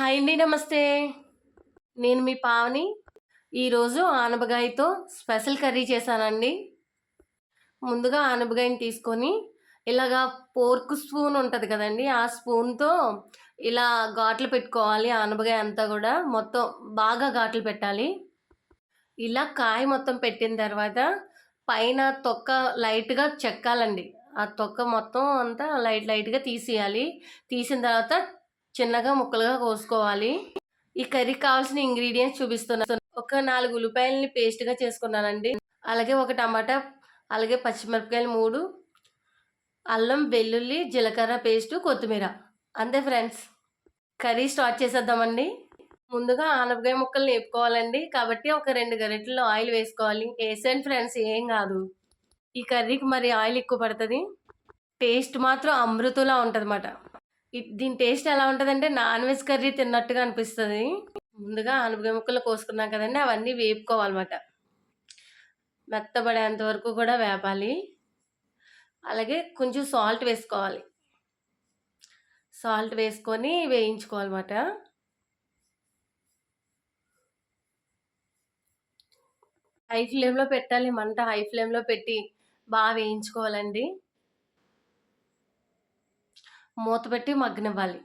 Hi అండి నమస్తే. నేను మీ పావని. ఈరోజు ఆనపకాయతో స్పెషల్ కర్రీ చేశానండి. ముందుగా ఆనపకాయని తీసుకొని ఇలాగా పోర్క్ స్పూన్ ఉంటుంది కదండి ఆ స్పూన్తో ఇలా ఘాట్లు పెట్టుకోవాలి ఆనపకాయ అంతా కూడా మొత్తం బాగా ఘాట్లు పెట్టాలి. ఇలా కాయ మొత్తం పెట్టిన తర్వాత పైన తొక్క లైట్గా చెక్కాలండి. ఆ తొక్క మొత్తం అంతా లైట్ లైట్గా తీసేయాలి. తీసిన తర్వాత చిన్నగా ముక్కలుగా కోసుకోవాలి. ఈ కర్రీకి కావాల్సిన ఇంగ్రీడియంట్స్ చూపిస్తున్నాను ఒక నాలుగు ఉల్లిపాయలని పేస్ట్గా చేసుకున్నానండి. అలాగే ఒక టమాటా అలాగే పచ్చిమిరపకాయలు మూడు అల్లం వెల్లుల్లి జీలకర్ర పేస్ట్ కొత్తిమీర. అంతే ఫ్రెండ్స్. Curry start చేసేద్దామండి. ముందుగా ఆనపకాయ ముక్కలు నేపుకోవాలండి. కాబట్టి ఒక రెండు గరిటెల్లో ఆయిల్ వేసుకోవాలి. వేసేయండి ఫ్రెండ్స్ ఏం కాదు. ఈ కర్రీకి మరి ఆయిల్ ఎక్కువ పడుతుంది. టేస్ట్ మాత్రం అమృతులా ఉంటుంది అన్నమాట దీని టేస్ట్ ఎలా ఉంటుందంటే నాన్ వెజ్ కర్రీ తిన్నట్టుగా అనిపిస్తుంది. ముందుగా ఆనపకాయ ముక్కలు కోసుకున్నాం కదండి అవన్నీ వేపుకోవాలన్నమాట. మెత్తబడేంత వరకు కూడా వేపాలి. అలాగే కొంచెం సాల్ట్ వేసుకోవాలి. సాల్ట్ వేసుకొని వేయించుకోవాలన్నమాట. హై ఫ్లేమ్లో పెట్టాలి మంట హై ఫ్లేమ్లో పెట్టి బాగా వేయించుకోవాలండి. మూత పెట్టి మగ్గనివ్వాలి.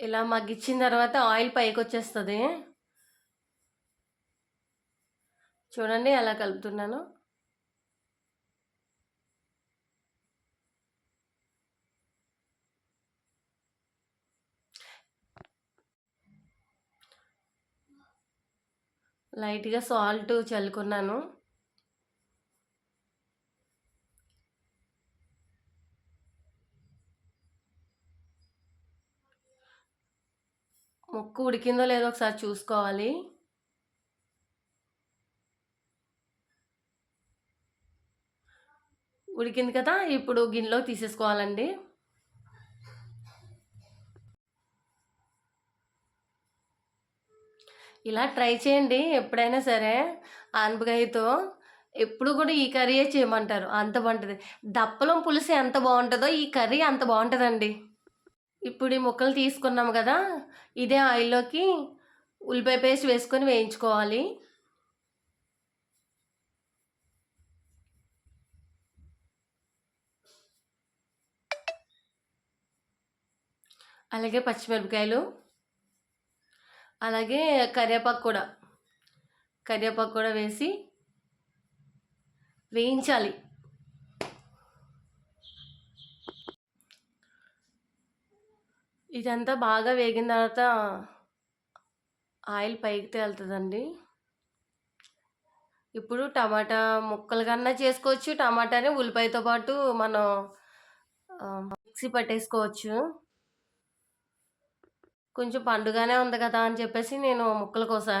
ఇలా మగ్గిచ్చిన తర్వాత ఆయిల్ పైకి వచ్చేస్తుంది చూడండి ఎలా కలుపుతున్నాను. లైట్గా సాల్ట్ చల్లుకున్నాను. ముక్కు ఉడికిందో లేదో ఒకసారి చూసుకోవాలి. ఉడికింది కదా ఇప్పుడు గిన్నెలో తీసేసుకోవాలండి. ఇలా ట్రై చేయండి ఎప్పుడైనా సరే. ఆనపకాయతో ఎప్పుడు కూడా ఈ కర్రీయే చేయమంటారు అంత బాగుంటుంది. దప్పలం పులుసు ఎంత బాగుంటుందో ఈ కర్రీ అంత బాగుంటుందండి. ఇప్పుడు ఈ ముక్కలు తీసుకున్నాం కదా ఇదే ఆయిల్లోకి ఉల్లిపాయ పేస్ట్ వేసుకొని వేయించుకోవాలి. అలాగే పచ్చిమిరపకాయలు అలాగే కరివేపాకు కూడా కరివేపాకు కూడా వేసి వేయించాలి. ఇదంతా బాగా వేగిన తర్వాత ఆయిల్ పైకి తేలుతుందండి. ఇప్పుడు టమాటా ముక్కలు కన్నా చేసుకోవచ్చు. టమాటాని ఉల్లిపాయతో పాటు మనం మిక్సీ పట్టేసుకోవచ్చు. కొంచెం పండుగానే ఉంది కదా అని చెప్పేసి నేను ముక్కల కోసం.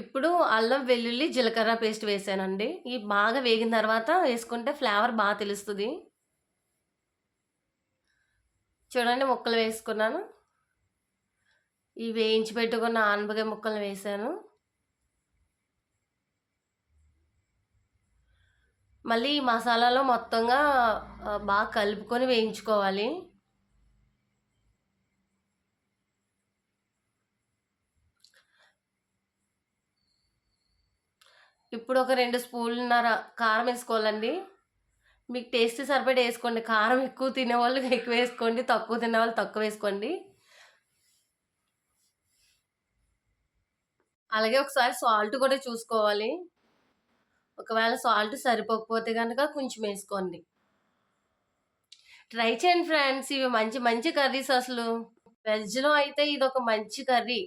ఇప్పుడు అల్లం వెల్లుల్లి జీలకర్ర పేస్ట్ వేసానండి. ఈ బాగా వేగిన తర్వాత వేసుకుంటే ఫ్లేవర్ బాగా తెలుస్తుంది. చూడండి ముక్కలు వేసుకున్నాను. ఈ వేయించి పెట్టుకున్న ఆనపకాయ ముక్కలు వేసాను. మళ్ళీ ఈ మసాలాలో మొత్తంగా బాగా కలుపుకొని వేయించుకోవాలి. ఇప్పుడు ఒక రెండు స్పూన్లున్నర కారం వేసుకోవాలండి. మీకు టేస్ట్ సరిపడి వేసుకోండి. కారం ఎక్కువ తినేవాళ్ళు ఎక్కువ వేసుకోండి. తక్కువ తినేవాళ్ళు తక్కువ వేసుకోండి. అలాగే ఒకసారి సాల్ట్ కూడా చూసుకోవాలి. ఒకవేళ సాల్ట్ సరిపోకపోతే కనుక కొంచెం వేసుకోండి. ట్రై చేయండి ఫ్రెండ్స్. ఇవి మంచి మంచి కర్రీస్ అసలు. వెజ్లో అయితే ఇది ఒక మంచి కర్రీ.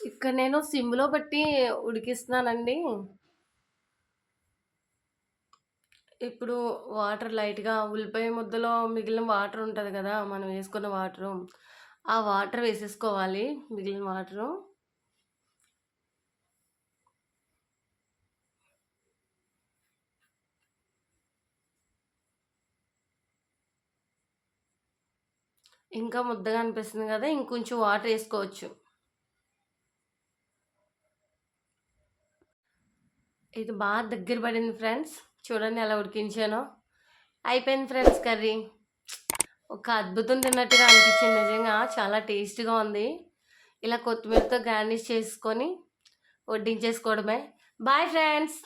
ఇక్కడ నేను సిమ్లో బట్టి ఉడికిస్తున్నానండి ఇప్పుడు వాటర్ లైట్‌గా ఉల్లిపాయ ముద్దలో మిగిలిన వాటర్ ఉంటుంది కదా మనం వేసుకున్న వాటరు. ఆ వాటర్ వేసేసుకోవాలి. మిగిలిన వాటరు. ఇంకా ముద్దగా అనిపిస్తుంది కదా ఇంకొంచెం వాటర్ వేసుకోవచ్చు ఇది బాగా దగ్గర పడింది ఫ్రెండ్స్. చూడండి ఎలా ఉడికించానో. అయిపోయింది ఫ్రెండ్స్ కర్రీ. ఒక అద్భుతం తిన్నట్టుగా అనిపించింది నిజంగా. చాలా టేస్ట్‌గా ఉంది. ఇలా కొత్తిమీరతో గార్నిష్ చేసుకొని వడ్డించేసుకోవడమే. Bye friends.